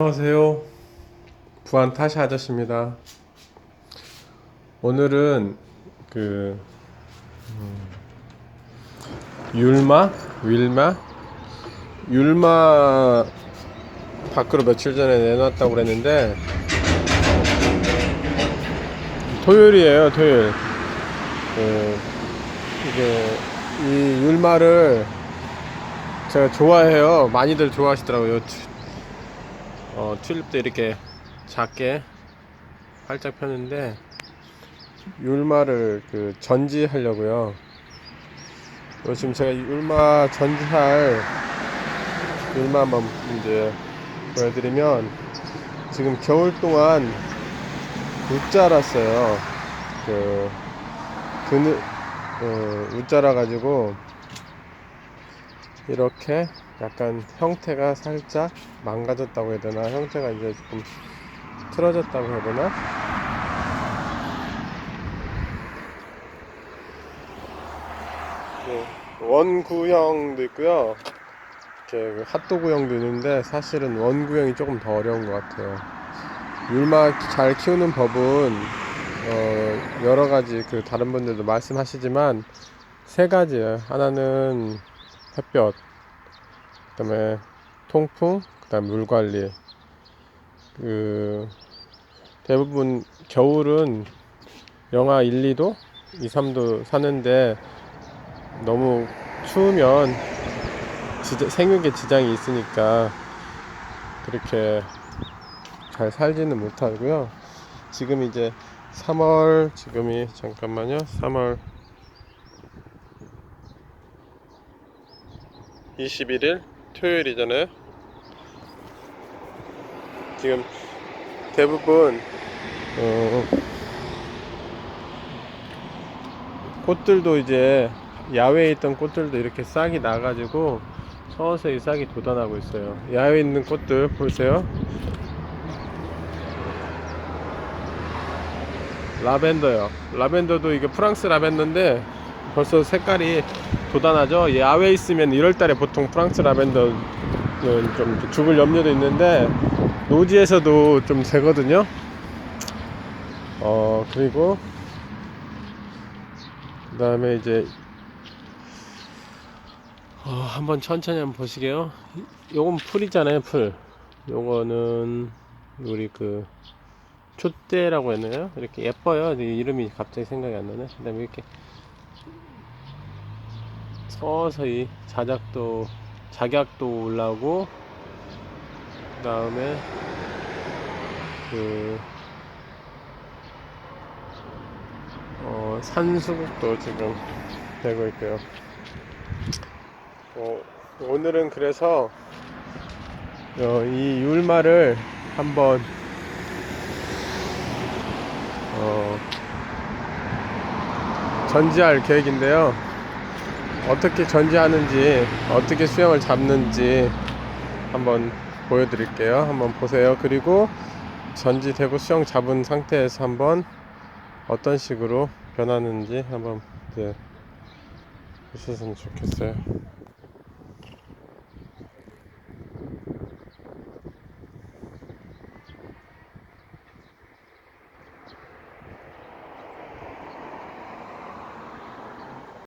안녕하세요. 부안 타시 아저씨입니다. 오늘은 그 음, 율마, 윌마, 율마 밖으로 며칠 전에 내놨다고 그랬는데 토요일이에요, 토요일. 그 이게 이 율마를 제가 좋아해요. 많이들 좋아하시더라고요. 어, 튤립도 이렇게 작게 활짝 폈는데 율마를 그 전지하려고요. 요 지금 제가 이 율마 전지할 율마 한번 이제 보여드리면 지금 겨울 동안 못 자랐어요. 그 그늘 어, 못 자라 가지고 이렇게 약간 형태가 살짝 망가졌다고 해야 되나? 형태가 이제 조금 틀어졌다고 해야 되나? 네, 원구형도 있고요. 이렇게 그 핫도그형도 있는데 사실은 원구형이 조금 더 어려운 것 같아요. 율마 잘 키우는 법은 어, 여러 가지 그 다른 분들도 말씀하시지만 세 가지예요. 하나는 햇볕 그다음에 통풍, 그다음 물 관리. 그 대부분 겨울은 영하 1, 2도, 2, 3도 사는데 너무 추우면 지자- 생육에 지장이 있으니까 그렇게 잘 살지는 못하고요. 지금 이제 3월 지금이 잠깐만요. 3월 21일 토요일이잖아요. 지금 대부분 어, 꽃들도 이제 야외에 있던 꽃들도 이렇게 싹이 나가지고 서서히 싹이 돋아나고 있어요. 야외에 있는 꽃들 보세요. 라벤더요. 라벤더도 이게 프랑스 라벤더인데 벌써 색깔이 돋아나죠. 야외에 있으면 1월달에 보통 프랑스 라벤더는 좀 죽을 염려도 있는데 노지에서도 좀 되거든요. 어 그리고 그 다음에 이제 어, 한번 천천히 한번 보시게요. 요건 풀이잖아요, 풀. 요거는 우리 그 촛대라고 했나요? 이렇게 예뻐요. 이 이름이 갑자기 생각이 안 나네. 그다음에 이렇게 서서히 자작도 작약도 올라오고 그 다음에 그 어, 산수국도 지금 되고 있고요. 어, 오늘은 그래서 어, 이 율마를 한번 어, 전지할 계획인데요. 어떻게 전지하는지, 어떻게 수영을 잡는지 한번 보여드릴게요. 한번 보세요. 그리고 전지되고 수영 잡은 상태에서 한번 어떤 식으로 변하는지 한번 이제 보셨으면 좋겠어요.